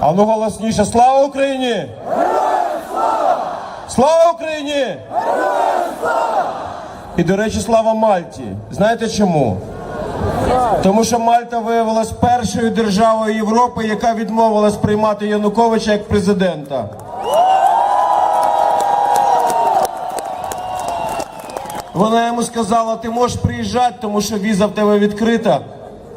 А ну голосніше. Слава Україні! Слава Україні! І, до речі, слава Мальті. Знаєте чому? Тому що Мальта виявилась першою державою Європи, яка відмовилась приймати Януковича як президента. Вона йому сказала, ти можеш приїжджати, тому що віза в тебе відкрита.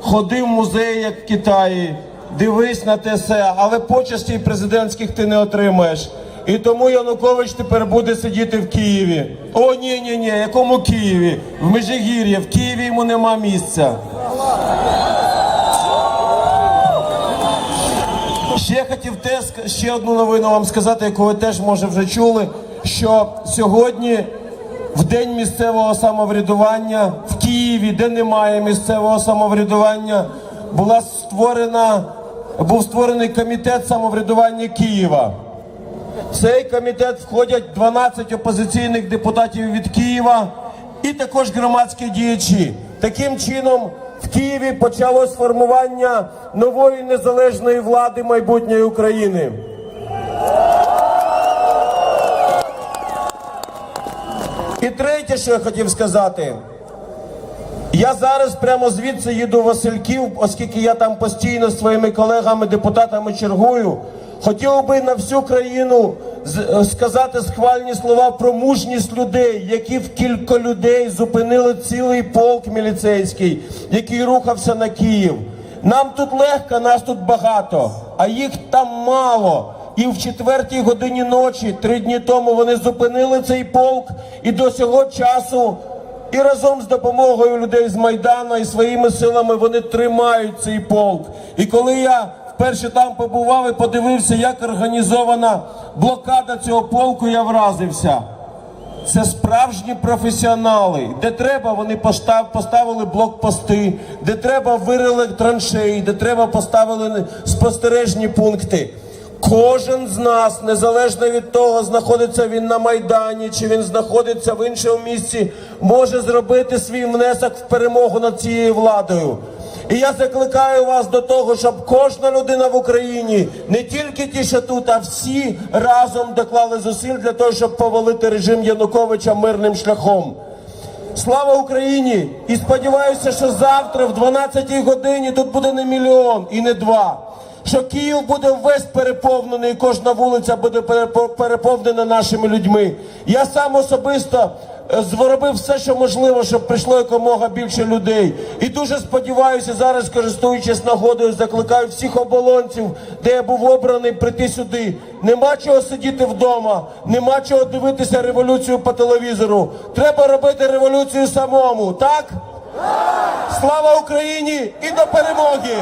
Ходи в музей, як в Китаї, дивись на те все, але почестей президентських ти не отримаєш. І тому Янукович тепер буде сидіти в Києві. О, ні, ні, ні, якому Києві? В Межигір'ї, в Києві йому нема місця. Ще хотів теск ще одну новину вам сказати, яку ви теж може вже чули. Що сьогодні, в день місцевого самоврядування в Києві, де немає місцевого самоврядування, була створена був створений комітет самоврядування Києва. В цей комітет входять 12 опозиційних депутатів від Києва і також громадські діячі. Таким чином, в Києві почалось формування нової незалежної влади майбутньої України. І третє, що я хотів сказати. Я зараз прямо звідси їду в Васильків, оскільки я там постійно зі своїми колегами-депутатами чергую. Хотів би на всю країну е, сказати схвальні слова про мужність людей, які в кілька людей зупинили цілий полк міліцейський, який рухався на Київ. Нам тут легко, нас тут багато, а їх там мало. І в четвертій годині ночі, три дні тому, вони зупинили цей полк, і до цього часу і разом з допомогою людей з Майдану і своїми силами вони тримають цей полк. І коли я вперше там побував і подивився, як організована блокада цього полку, я вразився. Це справжні професіонали. Де треба, вони постав, поставили блокпости, де треба вирили траншеї, де треба поставили спостережні пункти. Кожен з нас, незалежно від того, знаходиться він на Майдані чи він знаходиться в іншому місці, може зробити свій внесок в перемогу над цією владою. І я закликаю вас до того, щоб кожна людина в Україні, не тільки ті, що тут, а всі разом доклали зусиль для того, щоб повалити режим Януковича мирним шляхом. Слава Україні! І сподіваюся, що завтра, в 12-й годині, тут буде не мільйон і не два. Що Київ буде весь переповнений, кожна вулиця буде перепо- переповнена нашими людьми. Я сам особисто е, зробив все, що можливо, щоб прийшло якомога більше людей. І дуже сподіваюся, зараз, користуючись нагодою, закликаю всіх оболонців, де я був обраний, прийти сюди. Нема чого сидіти вдома, нема чого дивитися революцію по телевізору. Треба робити революцію самому, так? Слава Україні і до перемоги!